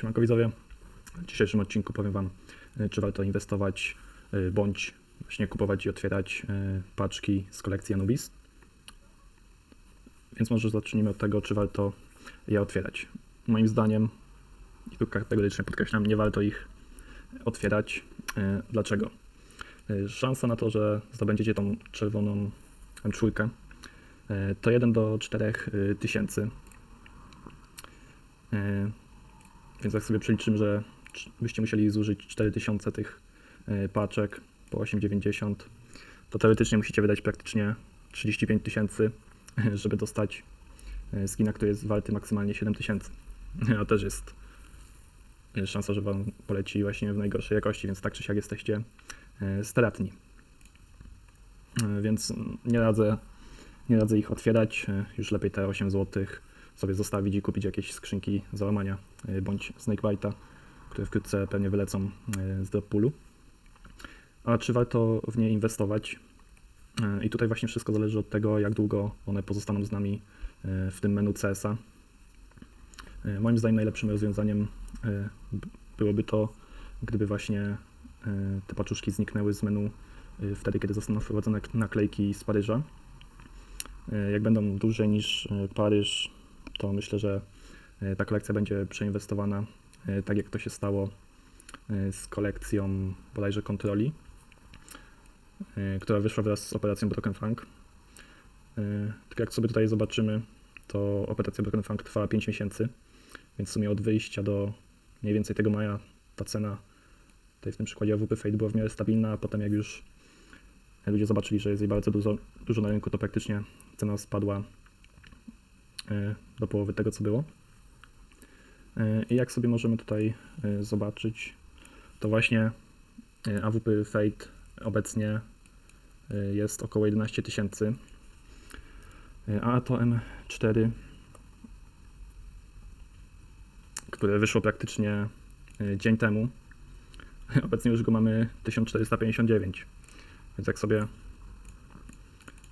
Siemanko widzowie. W dzisiejszym odcinku powiem Wam, y, czy warto inwestować, y, bądź właśnie kupować i otwierać y, paczki z kolekcji Anubis. Więc może zacznijmy od tego, czy warto je otwierać. Moim zdaniem, i tu kategorycznie podkreślam, nie warto ich otwierać. Dlaczego? Szansa na to, że zdobędziecie tą czerwoną M4 y, to 1 do 4 y, tysięcy. Więc jak sobie przeliczymy, że byście musieli zużyć 4000 tych y, paczek po 8,90, to teoretycznie musicie wydać praktycznie 35 tysięcy, żeby dostać y, skina, który jest warty maksymalnie 7000. A też jest y, szansa, że wam poleci właśnie w najgorszej jakości, więc tak czy siak jesteście stratni. Więc nie radzę, nie radzę ich otwierać. Już lepiej te 8 zł sobie zostawić i kupić jakieś skrzynki załamania y, bądź Snakebite'a, które wkrótce pewnie wylecą y, z drop. A czy warto w nie inwestować? Y, I tutaj właśnie wszystko zależy od tego, jak długo one pozostaną z nami w tym menu CS-a. Moim zdaniem najlepszym rozwiązaniem byłoby to, gdyby właśnie te paczuszki zniknęły z menu wtedy, kiedy zostaną wprowadzone naklejki z Paryża. Jak będą dłużej niż Paryż, to myślę, że y, ta kolekcja będzie przeinwestowana, y, tak jak to się stało y, z kolekcją bodajże kontroli, która wyszła wraz z operacją Broken Frank. Tak jak sobie tutaj zobaczymy, to operacja Broken Frank trwała 5 miesięcy, więc w sumie od wyjścia do mniej więcej tego maja ta cena tutaj w tym przykładzie AWP Fade była w miarę stabilna, a potem jak już ludzie zobaczyli, że jest jej bardzo dużo, dużo na rynku, to praktycznie cena spadła do połowy tego, co było. Y, I jak sobie możemy tutaj y, zobaczyć, to właśnie AWP Fade obecnie jest około 11 tysięcy, a to M4, które wyszło praktycznie dzień temu, obecnie już go mamy 1459. Więc jak sobie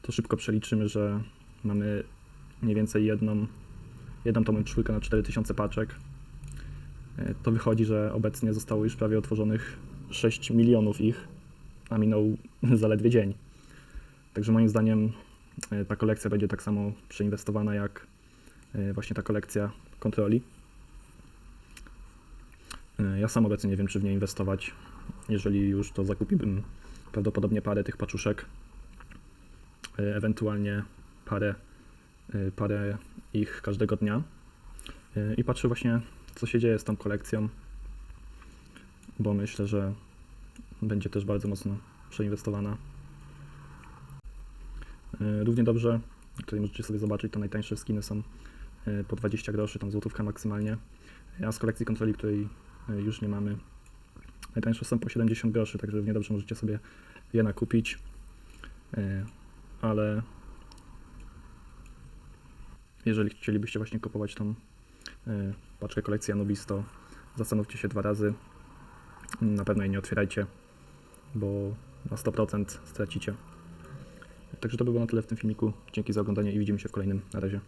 to szybko przeliczymy, że mamy mniej więcej jedną, jedną tą czwórkę na 4000 paczek, e, to wychodzi, że obecnie zostało już prawie otworzonych 6 milionów ich, a minął zaledwie dzień. Także moim zdaniem e, ta kolekcja będzie tak samo przeinwestowana jak e, właśnie ta kolekcja kontroli. Ja sam obecnie nie wiem, czy w nie inwestować. Jeżeli już, to zakupiłbym prawdopodobnie parę tych paczuszek, ewentualnie parę, parę ich każdego dnia. E, i patrzę właśnie, co się dzieje z tą kolekcją, bo myślę, że będzie też bardzo mocno przeinwestowana. E, Równie dobrze, tutaj możecie sobie zobaczyć, te najtańsze skiny są po 20 groszy, tam złotówka maksymalnie, a z kolekcji kontroli, której już nie mamy, najtańsze są po 70 groszy, także równie dobrze możecie sobie je nakupić, ale jeżeli chcielibyście właśnie kupować tą e, paczkę kolekcji Anubis, to zastanówcie się dwa razy. Na pewno jej nie otwierajcie, bo na 100% stracicie. Także to by było na tyle w tym filmiku. Dzięki za oglądanie i widzimy się w kolejnym. Na razie.